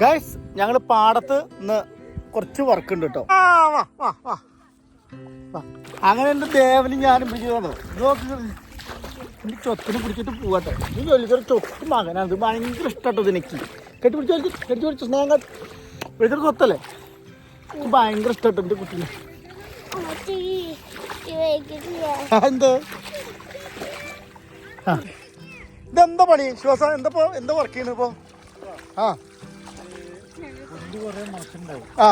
Guys ഞങ്ങൾ പാടത്ത് ഇന്ന് കുറച്ച് വർക്ക് ഉണ്ട് കേട്ടോ അങ്ങനെ എന്റെ ദേവനും ഞാനും പിടിച്ചു ചൊത്തിന് പിടിച്ചിട്ട് പോകട്ടെ നീ വലിയൊരു ചൊത്ത് മകനാണ് ഇത് ഭയങ്കര ഇഷ്ടട്ടോ ഇതിനെക്ക്. കെട്ടി കെട്ടിപ്പിടിച്ചു വലിച്ച് കെട്ടി പിടിച്ച് സ്നേഹം വലിയൊരു സ്വത്തല്ലേ എനിക്ക് ഭയങ്കര ഇഷ്ടട്ടോ എന്റെ കുട്ടീനെ. എന്ത് ഇതെന്താ പണി? ശ്വാസ എന്താ എന്താ വർക്ക് ചെയ്യുന്നത് ഇപ്പോ? ആ. ആ.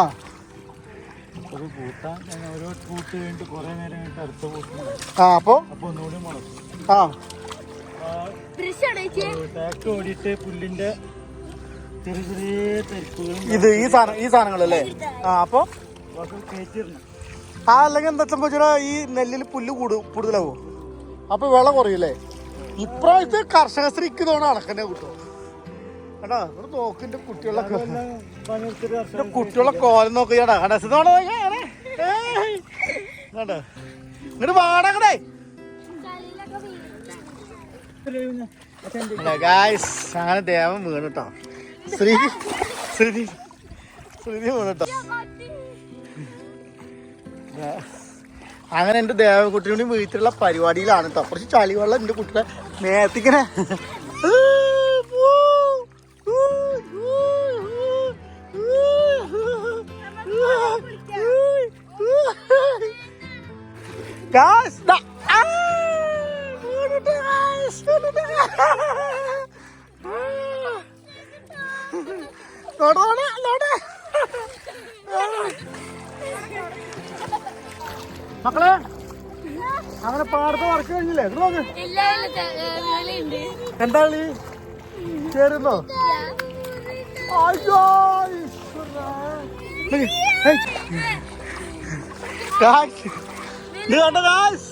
ഒരു കൂട്ട ഓരോ കൂട്ട് കഴിഞ്ഞിട്ട് കുറെ നേരം കഴിഞ്ഞിട്ട് അടുത്ത കൂട്ടുണ്ടാവും ആ അപ്പൊ? അപ്പൊ ഒന്നുകൂടി മുളച്ചു ആ. ടാക്ക് ഓടിയിട്ട് പുല്ലിന്റെ ചെറിയ ചെറിയ തരിപ്പുകളും ഇത് ഈ സാധനം ഈ സാധനങ്ങളല്ലേ? ആ അപ്പൊ? ആ അല്ലെങ്കിൽ എന്താ സംഭവിച്ചാ ഈ നെല്ലിൽ പുല്ല് കൂടും കൂടുതലാവോ. അപ്പൊ വെള്ളം കുറയില്ലേ? ഇപ്രാവശ്യത്തെ കർഷക സ്ത്രീക്ക് തോണ അടക്കന്നെ കിട്ടും. കേട്ടാ ഇവിടെ കുട്ടികളൊക്കെ. പണിയെടുത്തൊരു എന്റെ കുട്ടികളെ കോലം നോക്കിയാടാ കടസത്തോടെ കേട്ടോ ഇങ്ങോട്ട് പാടങ്ങടേ ഗായ്സ് അങ്ങനെ ദേവൻ വീണ് കേട്ടോ. ശ്രീ ശ്രീ ശ്രീ വീണ് കേട്ടോ. അങ്ങനെ എന്റെ ദേവകുട്ടിയോട് വീട്ടിലുള്ള പരിപാടിയിലാണ് കേട്ടോ. കുറച്ച് ചളിവെള്ളം എന്റെ കുട്ടിയുടെ മേത്തിക്കനെ Guys, da ah, guys, വീണിട്ട്. നോട് നോട് നോട്. മക്കളെ അങ്ങനെ പാടത്ത് വർക്ക് കഴിഞ്ഞില്ലേ? നോക്ക് എന്താ കളി? ചേരുന്നോ? അയ്യോ ഈശ്വരാ. ഇത് കണ്ടോ guys?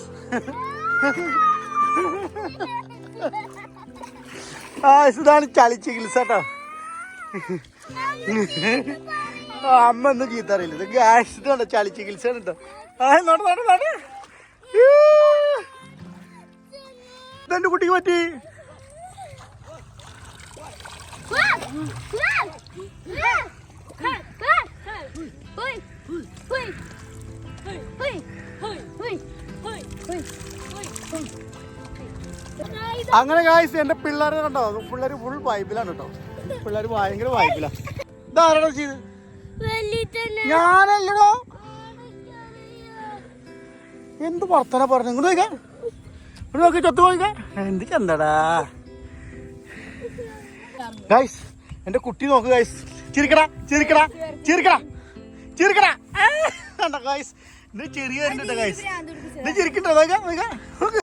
Guys, ഇതാണ് ചളി ചികിത്സ കേട്ടോ. ആ, അമ്മ ഒന്നും ചീത്ത അറിയില്ല ഇത് ഗ്യാസ് ഇതുണ്ട് ചളി ചികിത്സ കേട്ടോ ആ നോട്ട് നോട്ട് നോട്ട് ഇതെന്റെ കുട്ടിക്ക് പറ്റി. അങ്ങനെ കായ്സ് എന്റെ പിള്ളേരെ കണ്ടോ? പിള്ളേര് ഫുൾ വൈബിലാണ് കേട്ടോ. പിള്ളേര് ഭയങ്കര വൈബിലാണ് ഇതാരാടോ ചെയ്ത്? ഞാനല്ലടോ. എന്ത് വർത്തന പറഞ്ഞു? ഇങ്ങോട്ട് നോക്കാൻ ഇവിടെ നോക്കി ചത്തു നോക്കാൻ എന്ത് ചന്തടാ. ഗൈസ് എന്റെ കുട്ടി നോക്ക് ഗൈസ് ചിരിക്കടാ ചിരിക്കടാ ചിരിക്കടാ ചിരിക്കടാ. ഗൈസ് ഇത് ചെറിയ ഗൈസ് ഇത് ചിരിക്കണ്ടോ? നോക്കാം നോക്കാം.